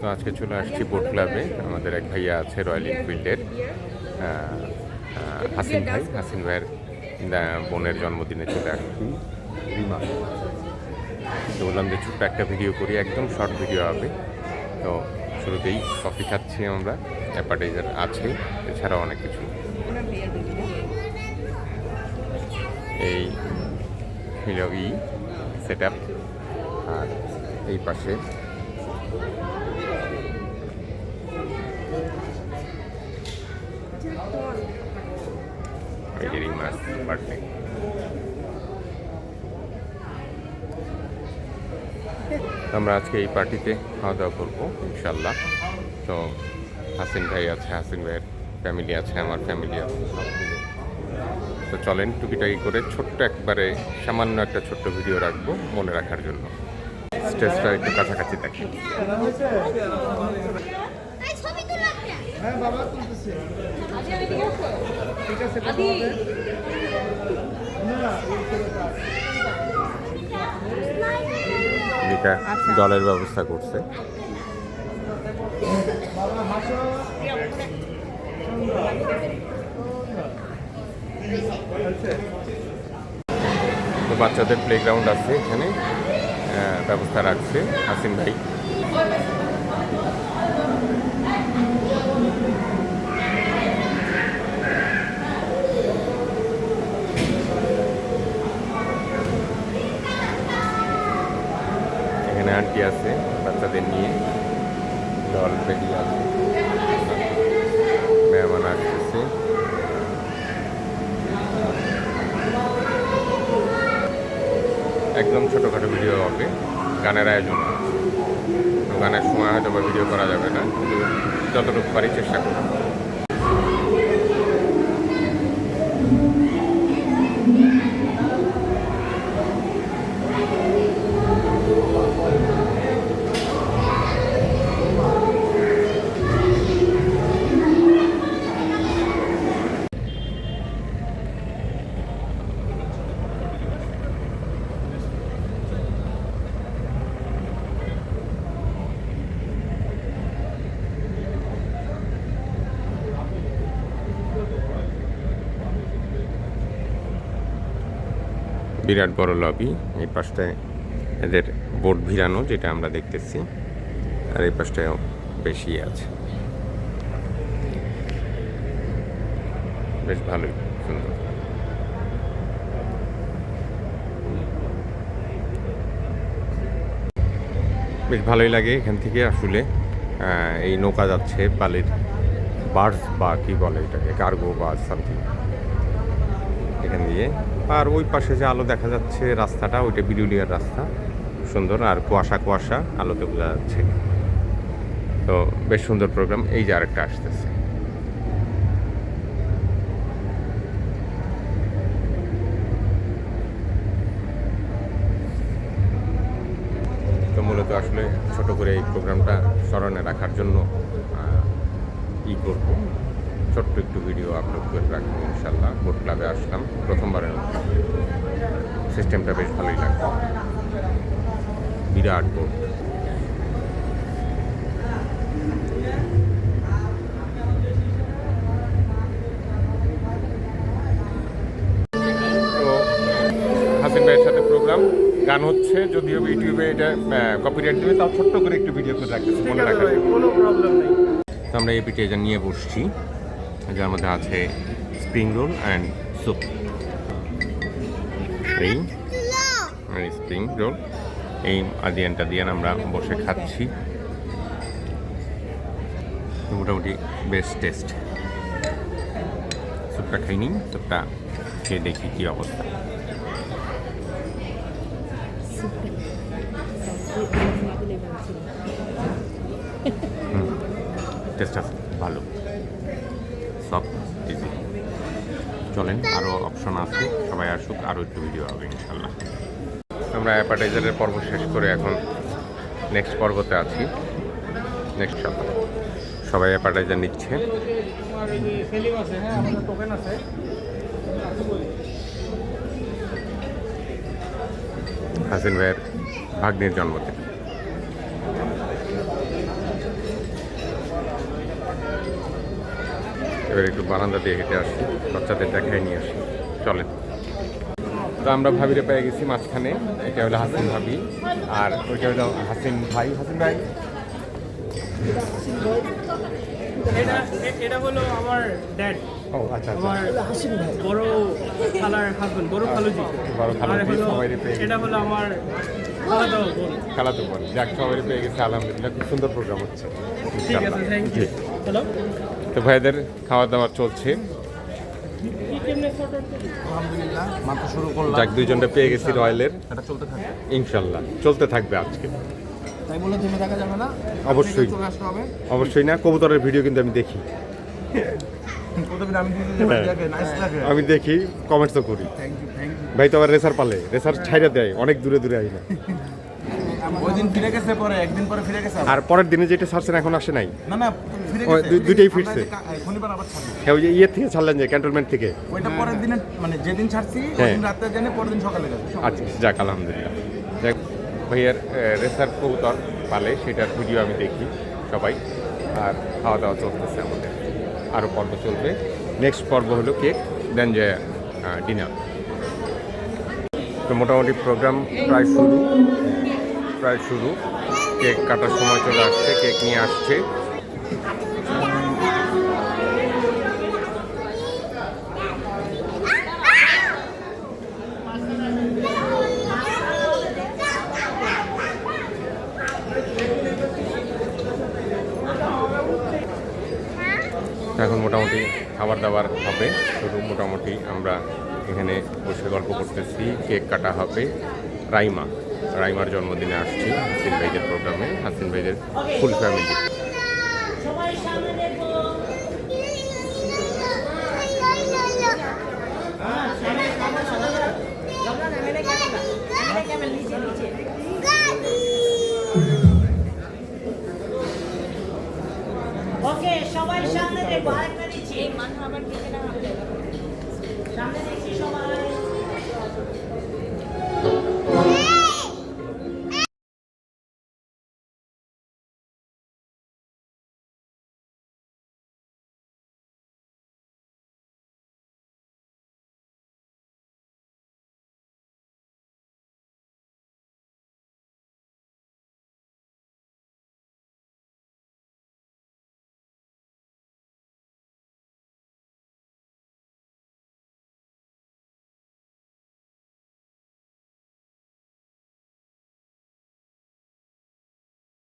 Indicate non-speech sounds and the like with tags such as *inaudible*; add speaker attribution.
Speaker 1: তো আজকে চলে আসছি বোট ক্লাবে। আমাদের এক ভাইয়া আছে রয়্যাল এনফিল্ডের হাসিন ভাই। হাসিন ভাইয়ের বোনের জন্মদিনে চলে আসছি। তো বললাম যে ছোট্ট একটা ভিডিও করি, একদম শর্ট ভিডিও হবে। তো শুরুতেই কফি খাচ্ছি আমরা। অ্যাপাটাইজার আছে, এছাড়াও অনেক কিছু। এই হইল ই সেট আর এই পাশে আমরা আজকে এই পার্টিতে খাওয়া দাওয়া করব, ইনশাল্লাহ। তো হাসিন ভাই আছে, হাসিন ভাইয়ের ফ্যামিলি আছে, আমার ফ্যামিলি আছে তো চলেন টুকিটাকি করে ছোট্ট একবারে সামান্য একটা ছোট্ট ভিডিও রাখব মনে রাখার জন্য। স্টেজটা একটু কাছাকাছি দেখি
Speaker 2: এই ছবি তুলো একটা
Speaker 3: হ্যাঁ বাবা তুলতেছে। ঠিক আছে?
Speaker 1: দলের ব্যবস্থা করছে।
Speaker 3: বাবা হাসো। হচ্ছে
Speaker 1: তো বাচ্চাদের প্লেগ্রাউন্ড আছে এখানে ব্যবস্থা রাখছে হাসিন ভাই এখানে আন্টি আছে বাচ্চাদের নিয়ে দল বেরিয়ে আছে মেহমান আসতেছে একদম ছোটোখাটো ভিডিও হবে। গানের আয়োজন। গানের সময় হয়তো বা ভিডিও করা যাবে না। কিন্তু যতটুকু পারি চেষ্টা করব। বিরাট বড় লবি এই পাশটায় এদের বোট ভিড়ানো, যেটা আমরা দেখতেছি। আর এই পাশটায় বেশি আছে। বেশ ভালোই, সুন্দর। বেশ ভালোই লাগে এখান থেকে আসলে। এই নৌকা যাচ্ছে বালির বার্স বা কি বলে এটাকে, কার্গো বা সামথিং এখান দিয়ে আর ওই পাশে যে আলো দেখা যাচ্ছে রাস্তাটা, ওইটা বিরুলিয়ার রাস্তা। সুন্দর, আর কুয়াশা কুয়াশা, আলোতে বোঝা যাচ্ছে। তো বেশ সুন্দর প্রোগ্রাম এই যে আরেকটা আসতেছে। তো মূলত আসলে ছোট করে এই প্রোগ্রামটা স্মরণে রাখার জন্য ই করব। ছোট্ট একটু ভিডিও আপলোড করে রাখব ইনশাল্লাহ বোট ক্লাবে আসলাম প্রথমবারের মতো। সিস্টেমটা বেশ ভালোই লাগবে বিরাট বোট হাসিন ভাইয়ের সাথে প্রোগ্রাম গান হচ্ছে যদিও ইউটিউবে এটা কপিরাইট দেবে তাও ছোট্ট করে একটু ভিডিও করে রাখতেছি মনে রাখার
Speaker 3: প্রবলেম নেই।
Speaker 1: তো আমরা এই পিঠে নিয়ে বসছি। যার মধ্যে আছে স্প্রিং রোল অ্যান্ড স্যুপ এই স্প্রিং রোল এই আদিয়ানটা দিয়ে আমরা বসে খাচ্ছি। মোটামুটি বেস্ট টেস্ট স্যুপটা খাইনি স্যুপটা খেয়ে দেখি কী অবস্থা। টেস্ট আছে ভালো। সব ইজি চলেন আরও অপশন আছে। সবাই আসুক আরও একটু ভিডিও হবে ইনশাল্লাহ আমরা অ্যাপাটাইজারের পর্ব শেষ করে এখন নেক্সট পর্বতে আছি। নেক্সট সপ্তাহ সবাই অ্যাপাটাইজার নিচ্ছে। হাসিন ভাইয়ের ভাগ্নের জন্মদিন। একটু বারান্দা দিয়ে হেঁটে আসি বাচ্চাদের দেখাই নিয়ে আসি। চলেন তো আমরা ভাবিরে পেয়ে গেছি মাঝখানে এটা হলো হাসিন ভাবি আর ওইটা হলো হাসিন ভাই। হাসিন ভাই।
Speaker 3: এটা এটা হলো আমার ড্যাড
Speaker 1: ও আচ্ছা
Speaker 3: আমার বড় খালার হাজবেন্ড বড় খালুজি।
Speaker 1: বড় খালুজি,
Speaker 3: আর হলো
Speaker 1: সবাইরে পেয়ে গেছি।
Speaker 3: এটা হলো আমার খালাতো বোন
Speaker 1: খেলা তো বল যাক সবাই পেয়ে গেছে আলহামদুলিল্লাহ খুব সুন্দর প্রোগ্রাম হচ্ছে। তো ভাইদের খাওয়া দাওয়া চলছে
Speaker 3: কি কেমনে ফটো
Speaker 4: আলহামদুলিল্লাহ মাত্র শুরু করলাম।
Speaker 1: যাক দুইজনটা পেয়ে গেছি রয়্যালের।
Speaker 4: এটা চলতে থাকে
Speaker 1: ইনশাল্লাহ চলতে থাকবে আজকে।
Speaker 4: তাই বলে থেমে থাকা যাবে না।
Speaker 1: অবশ্যই।
Speaker 4: চলে আসতে হবে।
Speaker 1: অবশ্যই না কবুতরের ভিডিও কিন্তু আমি দেখি।
Speaker 4: আমি দেখি
Speaker 1: হ্যাঁ। আমি দেখি করি।
Speaker 4: ইউ থ্যাংক ইউ
Speaker 1: ভাই তো আবার রেসার পালে রেসার ছাইরা দেয় অনেক দূরে দূরে আই *laughs* না। আর পরের দিনে যেটা ছাড়ছেন এখন আসে নাই। দুইটাই ফিরছে। হ্যাঁ ওই যে ইয়ে থেকে ছাড়লেন যে ক্যান্টনমেন্ট থেকে।
Speaker 4: ওইটা পরের দিনে মানে যেদিন ছাড়ছি
Speaker 1: হ্যাঁ।
Speaker 4: রাতে জানি পরের দিন সকালে
Speaker 1: আচ্ছা যাক আলহামদুলিল্লাহ। যাক ভাইয়ার রেসার কবুতর পালে সেটার ভিডিও আমি দেখি সবাই। আর খাওয়া দাওয়া চলতেছে আমাদের। আরও পর্ব চলবে। নেক্সট পর্ব হলো কেক দেন যে ডিনার তো মোটামুটি প্রোগ্রাম প্রায় শুরু। প্রায় শুরু। কেক কাটার সময় চলে আসছে, কেক নিয়ে আসছে। এখন মোটামুটি খাবার দাবার হবে। শুরু মোটামুটি আমরা এখানে বসে গল্প করতেছি, কেক কাটা হবে। রাইমা, রাইমার জন্মদিনে আসছি হাসিন ভাইদের প্রোগ্রামে, হাসিন ভাইদের ফুল ফ্যামিলি।
Speaker 5: ওকে সবাই সামনে দেখো আরেকটা দিচ্ছি। সামনে দেখছি সবাই।